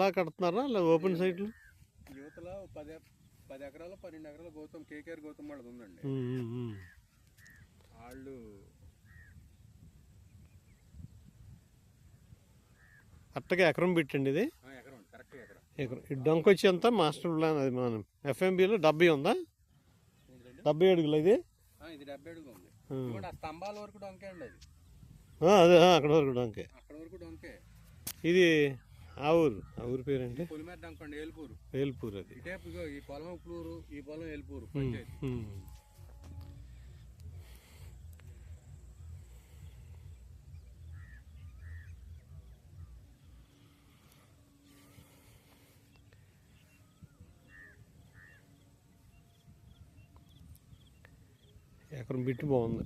ఇల్లా కడుతున్నారా? లేదా ఓపెన్ సైట్లు? యువతల పది పది ఎకరాలు పన్నెండు ఎకరాలు గౌతమ్ కేకేఆర్ గౌతమ్ వాళ్ళది ఉందండి. వాళ్ళు కరెక్ట్గా ఎకరం పెట్టండి ఇది? ఎకరం ఈ డొంక వచ్చి ఎంత? మాస్టర్ ప్లాన్ అది మనం ఎఫ్ఎంబిలో డెబ్బై ఉందా? డెబ్బై అడుగులు ఇది? స్తంభాల వరకు డొంకే అండి అది. అక్కడ వరకు డొంకే. అక్కడ వరకు డొంకే. ఇది ఆ ఊరు ఆ ఊరు పేరేంటి? పొలిమేర ఏలుపూరు. వేల్పూర్ అది. ఇగో ఈ పొలం ఉప్పులూరు ఈ పొలం ఏలుపూరు పంచాయతీ. ఎకరం బిట్టు బాగుంది.